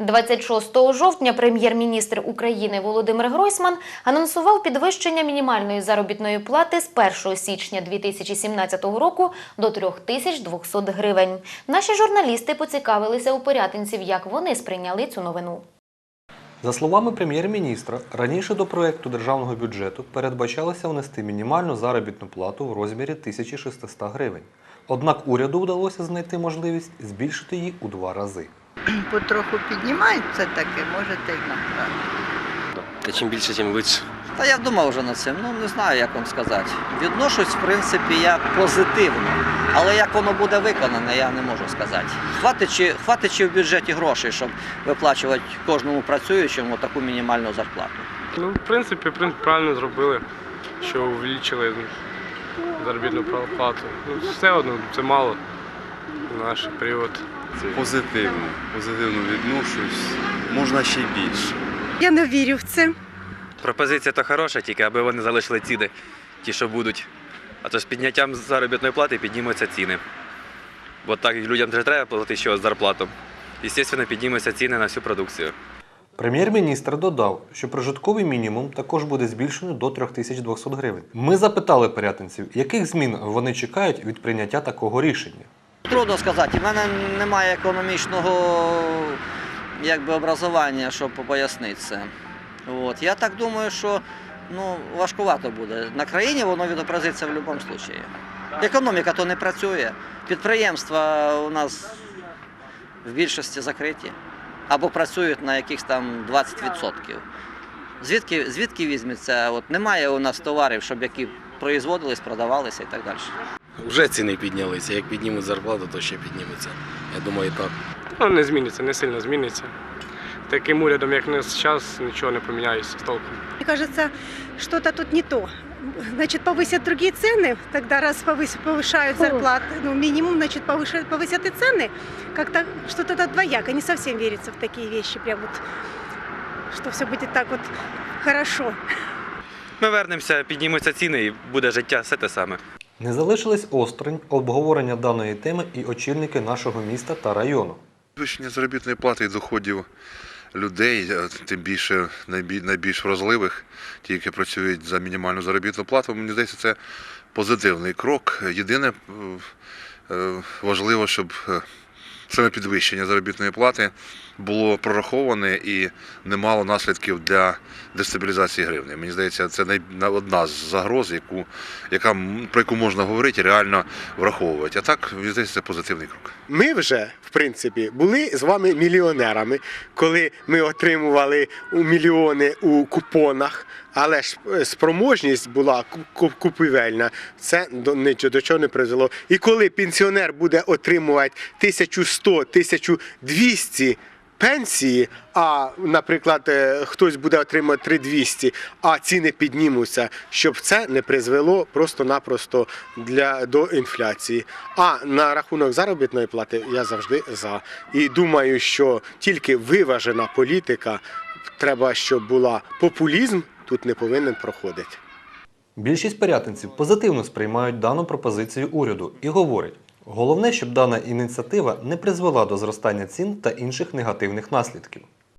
26 жовтня прем'єр-міністр України Володимир Гройсман анонсував підвищення мінімальної заробітної плати з 1 січня 2017 року до 3200 гривень. Наші журналісти поцікавилися у порятинців, як вони сприйняли цю новину. За словами прем'єр-міністра, раніше до проекту державного бюджету передбачалося внести мінімальну заробітну плату в розмірі 1600 гривень. Однак уряду вдалося знайти можливість збільшити її у два рази. Потроху піднімається таке, можете й направити. Та чим більше, тим лучше. Та я думав вже над цим. Ну не знаю, як вам сказати. Відношусь, в принципі, я позитивно. Але як воно буде виконане, я не можу сказати. Хватить чи, хватить чи в бюджеті грошей, щоб виплачувати кожному працюючому таку мінімальну зарплату. Ну, в принципі, правильно зробили, що увеличили заробітну плату. Ну, все одно це мало наш період. Позитивно, позитивно відношусь, можна ще й більше. Я не вірю в це. Пропозиція то хороша, тільки аби вони залишили ціни, ті, що будуть. А то з підняттям заробітної плати піднімуться ціни. Бо так людям вже треба платити щось зарплату. І, Звісно, піднімуться ціни на всю продукцію. Прем'єр-міністр додав, що прожитковий мінімум також буде збільшений до 3200 гривень. Ми запитали порятинців, яких змін вони чекають від прийняття такого рішення. Трудно сказати, в мене немає економічного якби, образування, щоб пояснити це. От. Я так думаю, що ну, важкувато буде. На країні воно відобразиться в будь-якому випадку. Економіка то не працює. Підприємства у нас в більшості закриті або працюють на якихось там 20%. Звідки, звідки візьметься? От немає у нас товарів, щоб які производились, продавалися і так далі. Вже ціни піднялися. Як піднімуть зарплату, то ще піднімуться. Я думаю, так. Ну, не зміниться, не сильно зміниться. Таким урядом, як не зараз, нічого не поміняється з толком. Мне кажется, что-то тут не то. Значит, повысят другие цены, тогда раз повыс- повышают зарплаты, ну, минимум, значит, повышают, повысят и цены. Как-то что-то это двояко, не совсем верится в такие вещи, прям вот, что все будет так вот хорошо. Ми вернемося, піднімуться ціни і буде життя все те саме. Не залишились осторонь обговорення даної теми і очільники нашого міста та району. Підвищення заробітної плати і доходів людей, тим більше найбільш вразливих, ті, які працюють за мінімальну заробітну плату, мені здається, це позитивний крок. Єдине е, е, важливо, щоб е, саме підвищення заробітної плати було прораховане і не мало наслідків для дестабілізації гривни. Мені здається, це одна з загроз, яку, яка, про яку можна говорити, реально враховувати. А так, мені здається, це позитивний крок. Ми вже, в принципі, були з вами мільйонерами, коли ми отримували мільйони у купонах, але ж е, спроможність була ку- ку- купівельна. Це до, до чого не призвело. І коли пенсіонер буде отримувати 1100-1200 пенсії, а, наприклад, е, хтось буде отримувати 3200, а ціни піднімуться, щоб це не призвело просто-напросто до інфляції. А на рахунок заробітної плати я завжди за. І думаю, що тільки виважена політика треба, щоб була популізм, тут не повинен проходити. Більшість порятинців позитивно сприймають дану пропозицію уряду і говорять, головне, щоб дана ініціатива не призвела до зростання цін та інших негативних наслідків.